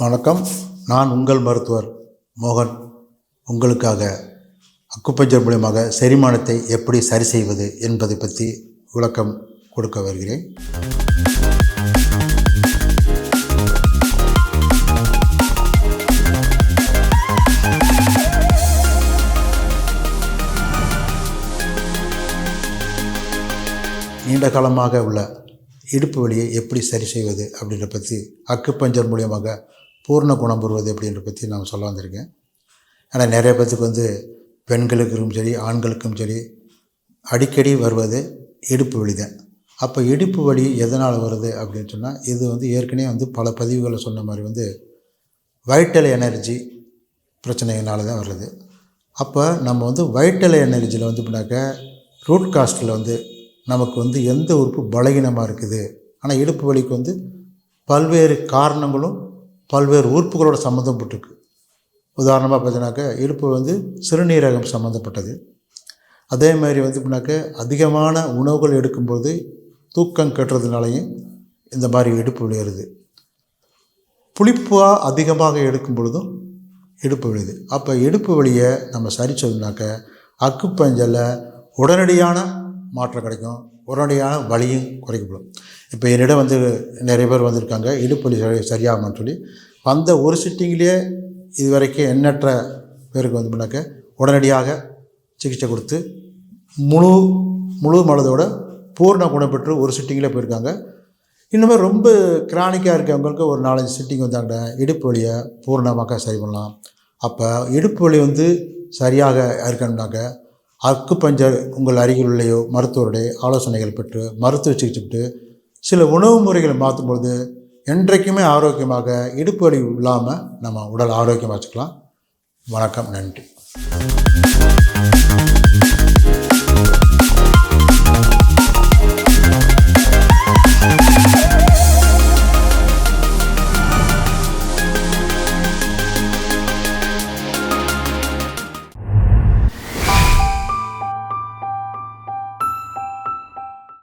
வணக்கம். நான் உங்கள் மருத்துவர் மோகன். உங்களுக்காக அக்குப்பஞ்சர் மூலியமாக செரிமானத்தை எப்படி சரி செய்வது என்பதை பற்றி விளக்கம் கொடுக்க வருகிறேன். நீண்ட காலமாக உள்ள இடுப்பு வலியை எப்படி சரி செய்வது அப்படின்ற பற்றி அக்குப்பஞ்சர் மூலியமாக பூர்ண குணம் பெறுவது அப்படின்ற பற்றி நான் சொல்ல வந்திருக்கேன். ஆனால் நிறைய பேர்த்துக்கு வந்து பெண்களுக்கும் சரி ஆண்களுக்கும் சரி அடிக்கடி வருவது இடுப்பு வலி தான். அப்போ இடுப்பு வலி எதனால் வருது அப்படின்னு சொன்னால் இது வந்து ஏற்கனவே வந்து பல பதிவுகளை சொன்ன மாதிரி வந்து வைட்டல் எனர்ஜி பிரச்சனையினால தான் வருது. அப்போ நம்ம வந்து வைட்டல் எனர்ஜியில் வந்து பின்னாக்க ரூட் காஸ்ட்டில் வந்து நமக்கு வந்து எந்த உறுப்பு பலகீனமாக இருக்குது? ஆனால் இடுப்பு வலிக்கு வந்து பல்வேறு காரணங்களும் பல்வேறு உறுப்புகளோட சம்மந்தப்பட்டிருக்கு. உதாரணமாக பார்த்தீங்கன்னாக்கா இடுப்பு வந்து சிறுநீரகம் சம்மந்தப்பட்டது. அதே மாதிரி வந்து பின்னாக்க அதிகமான உணவுகள் எடுக்கும்போது தூக்கம் கட்டுறதுனாலையும் இந்த மாதிரி இடுப்பு வலி புளிப்பாக அதிகமாக எடுக்கும் பொழுதும் இடுப்பு விழுது. அப்போ இடுப்பு வழியை நம்ம சரி செய்யணுனாக்க அக்குப்பஞ்சலில் உடனடியான மாற்றம் கிடைக்கும். உடனடியான வலியும் குறைக்கப்படும். இப்போ என்னிடம் வந்து நிறைய பேர் வந்திருக்காங்க. இடுப்பு வலி சரி சரியாகும்னு சொல்லி. வந்த ஒரு சிட்டிங்லேயே இது வரைக்கும் எண்ணற்ற பேருக்கு வந்து பண்ணாக்க உடனடியாக சிகிச்சை கொடுத்து முழு முழு மனதோட பூர்ண குணப்பெற்று ஒரு சிட்டிங்கில் போயிருக்காங்க. இன்னுமே ரொம்ப கிரானிக்காக இருக்கவங்களுக்கு ஒரு நாலஞ்சு சிட்டிங் வந்தாங்க இடுப்பு வலியை பூர்ணமாக சரி பண்ணலாம். அப்போ இடுப்பு வலி வந்து சரியாக இருக்கணும்னாக்க அக்கு பஞ்சர் உங்கள் அருகில் உள்ளையோ மருத்துவருடைய ஆலோசனைகள் பெற்று மருத்துவ சிகிச்சை பெற்று சில உணவு முறைகளை மாற்றும்பொழுது என்றைக்குமே ஆரோக்கியமாக இடுப்பு வலி இல்லாமல் நம்ம உடல் ஆரோக்கியமாக வச்சுக்கலாம். வணக்கம் நன்றி.